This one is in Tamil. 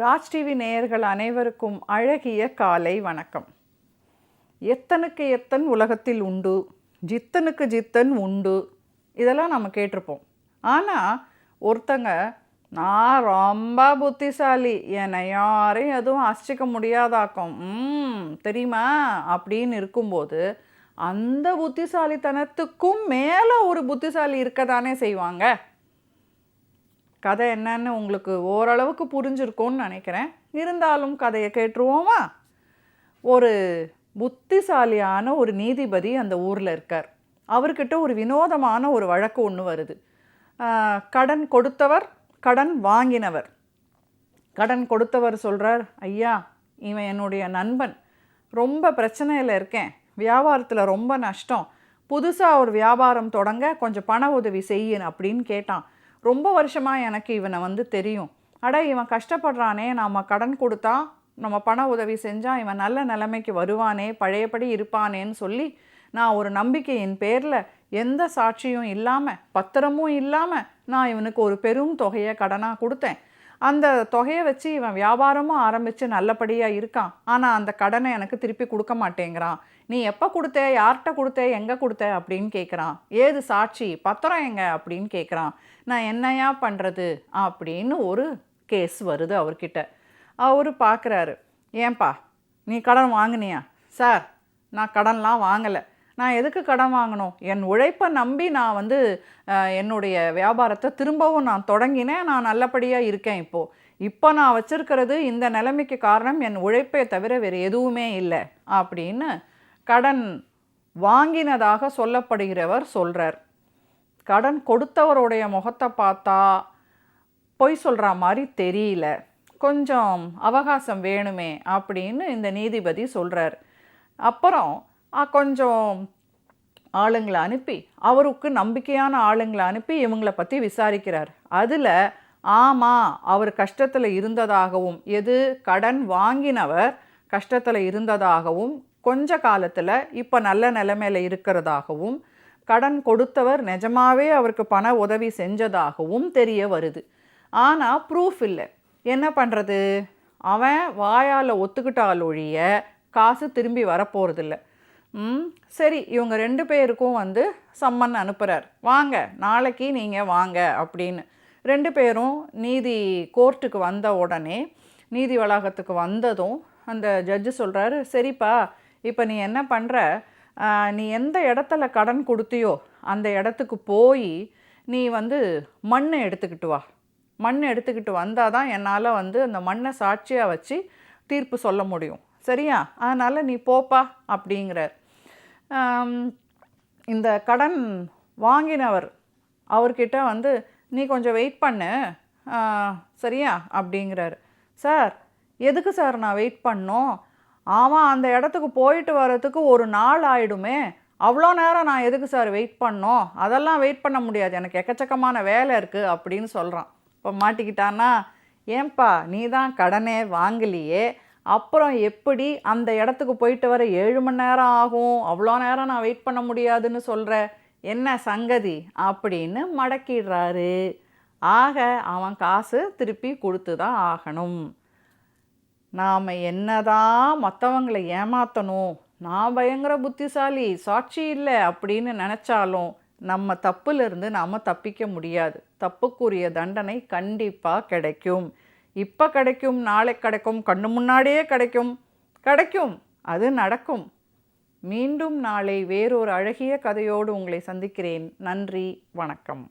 ராஜ் டிவி நேயர்கள் அனைவருக்கும் அழகிய காலை வணக்கம். எத்தனுக்கு எத்தன் உலகத்தில் உண்டு ஜித்தனுக்கு ஜித்தன் உண்டு இதெல்லாம் நம்ம கேட்டிருப்போம். ஆனால் ஒருத்தங்க நான் ரொம்ப புத்திசாலி என்னை யாரையும் எதுவும் அசிக்க முடியாதாக்கும் தெரியுமா? அப்படின்னு இருக்கும்போது அந்த புத்திசாலித்தனத்துக்கும் மேலே ஒரு புத்திசாலி இருக்க தானே செய்வாங்க? கதை என்னன்னு உங்களுக்கு ஓரளவுக்கு புரிஞ்சிருக்கும்னு நினைக்கிறேன். இருந்தாலும் கதையை கேட்டுருவோமா? ஒரு புத்திசாலியான ஒரு நீதிபதி அந்த ஊரில் இருக்கார். அவர்கிட்ட ஒரு வினோதமான ஒரு வழக்கு ஒன்று வருது. கடன் கொடுத்தவர் கடன் வாங்கினவர். கடன் கொடுத்தவர் சொல்கிறார் ஐயா இவன் என்னுடைய நண்பன். ரொம்ப பிரச்சனையில் இருக்கேன். வியாபாரத்தில் ரொம்ப நஷ்டம். புதுசாக ஒரு வியாபாரம் தொடங்க கொஞ்சம் பண உதவி செய்யணும் அப்படின்னு கேட்டான். ரொம்ப வருஷமாக எனக்கு இவனை வந்து தெரியும். அட இவன் கஷ்டப்படுறானே நாம் கடன் கொடுத்தா நம்ம பண உதவி செஞ்சால் இவன் நல்ல நிலைமைக்கு வருவானே பழையபடி இருப்பானேன்னு சொல்லி நான் ஒரு நம்பிக்கையின் பேரில் எந்த சாட்சியும் இல்லாமல் பத்திரமும் இல்லாமல் நான் இவனுக்கு ஒரு பெரும் தொகையை கடனாக கொடுத்தேன். அந்த தொகையை வச்சு இவன் வியாபாரமும் ஆரம்பித்து நல்லபடியாக இருக்கான். ஆனால் அந்த கடனை எனக்கு திருப்பி கொடுக்க மாட்டேங்கிறான். நீ எப்போ கொடுத்த யார்கிட்ட கொடுத்த எங்கே கொடுத்த அப்படின்னு கேட்குறான் ஏது சாட்சி பத்திரம் எங்க அப்படின்னு கேட்குறான் நான் என்னையா பண்ணுறது அப்படின்னு ஒரு கேஸ் வருது அவர்கிட்ட. அவர் பார்க்குறாரு ஏன்பா நீ கடன் வாங்குனியா? சார் நான் கடன்லாம் வாங்கலை. நான் எதுக்கு கடன் வாங்கணும்? என் உழைப்பை நம்பி நான் வந்து என்னுடைய வியாபாரத்தை திரும்பவும் நான் தொடங்கினேன். நான் நல்லபடியாக இருக்கேன் இப்போது இப்போ நான் வச்சிருக்கிறது இந்த நிலைமைக்கு காரணம் என் உழைப்பை தவிர வேறு எதுவுமே இல்லை அப்படின்னு கடன் வாங்கினதாக சொல்லப்படுகிறவர் சொல்கிறார் கடன் கொடுத்தவருடைய முகத்தை பார்த்தா பொய் சொல்கிற மாதிரி தெரியல. கொஞ்சம் அவகாசம் வேணுமே அப்படின்னு இந்த நீதிபதி சொல்கிறார் அப்புறம் கொஞ்சம் ஆளுங்களை அனுப்பி அவருக்கு நம்பிக்கையான ஆளுங்களை அனுப்பி இவங்களை பற்றி விசாரிக்கிறார். அதில் ஆமாம் அவர் கஷ்டத்தில் இருந்ததாகவும் எது கடன் வாங்கினவர் கஷ்டத்தில் இருந்ததாகவும் கொஞ்ச காலத்தில் இப்போ நல்ல நிலைமையில் இருக்கிறதாகவும் கடன் கொடுத்தவர் நிஜமாகவே அவருக்கு பண உதவி செஞ்சதாகவும் தெரிய வருது. ஆனால் ப்ரூஃப் இல்லை. என்ன பண்ணுறது அவன் வாயால் ஒத்துக்கிட்டால் ஒழிய காசு திரும்பி வரப்போகிறதில்ல சரி இவங்க ரெண்டு பேருக்கும் வந்து சம்மன் அனுப்புகிறார் வாங்க நாளைக்கு நீங்கள் வாங்க அப்படின்னு. ரெண்டு பேரும் நீதி கோர்ட்டுக்கு வந்த உடனே நீதி வளாகத்துக்கு வந்ததும் அந்த ஜட்ஜு சொல்கிறாரு சரிப்பா இப்போ நீ என்ன பண்ணுற நீ எந்த இடத்துல கடன் கொடுத்தியோ அந்த இடத்துக்கு போய் நீ வந்து மண்ணை எடுத்துக்கிட்டு வா. மண் எடுத்துக்கிட்டு வந்தால் தான் என்னால் வந்து அந்த மண்ணை சாட்சியாக வச்சு தீர்ப்பு சொல்ல முடியும். சரியா? அதனால் நீ போப்பா அப்படிங்கிறார். இந்த கடன் வாங்கினவர் அவர்கிட்ட வந்து நீ கொஞ்சம் வெயிட் பண்ணு. சரியா? அப்படிங்கிறாரு. சார் எதுக்கு சார் நான் வெயிட் பண்ணோம்? ஆமாம் அந்த இடத்துக்கு போயிட்டு வர்றதுக்கு ஒரு நாள் ஆயிடுமே. அவ்வளோ நேரம் நான் எதுக்கு சார் வெயிட் பண்ணோம்? அதெல்லாம் வெயிட் பண்ண முடியாது. எனக்கு எக்கச்சக்கமான வேலை இருக்குது அப்படின்னு சொல்கிறான் இப்போ மாட்டிக்கிட்டான்னா ஏன்பா நீ தான் கடனே வாங்கலையே. அப்புறம் எப்படி அந்த இடத்துக்கு போயிட்டு வர ஏழு மணி நேரம் ஆகும்? அவ்வளோ நேரம் நான் வெயிட் பண்ண முடியாதுன்னு சொல்கிற என்ன சங்கதி? அப்படின்னு மடக்கிடுறாரு. ஆக அவன் காசு திருப்பி கொடுத்து தான் ஆகணும். நாம் என்னதான் மற்றவங்களை ஏமாற்றணும் நான் பயங்கர புத்திசாலி சாட்சி இல்லை அப்படின்னு நினச்சாலும் நம்ம தப்புலேருந்து நாம் தப்பிக்க முடியாது. தப்புக்குரிய தண்டனை கண்டிப்பாக கிடைக்கும். இப்போ கிடைக்கும் நாளை கிடைக்கும் கண்ணு முன்னாடியே கிடைக்கும். கிடைக்கும். அது நடக்கும். மீண்டும் நாளை வேறொரு அழகிய கதையோடு உங்களை சந்திக்கிறேன். நன்றி. வணக்கம்.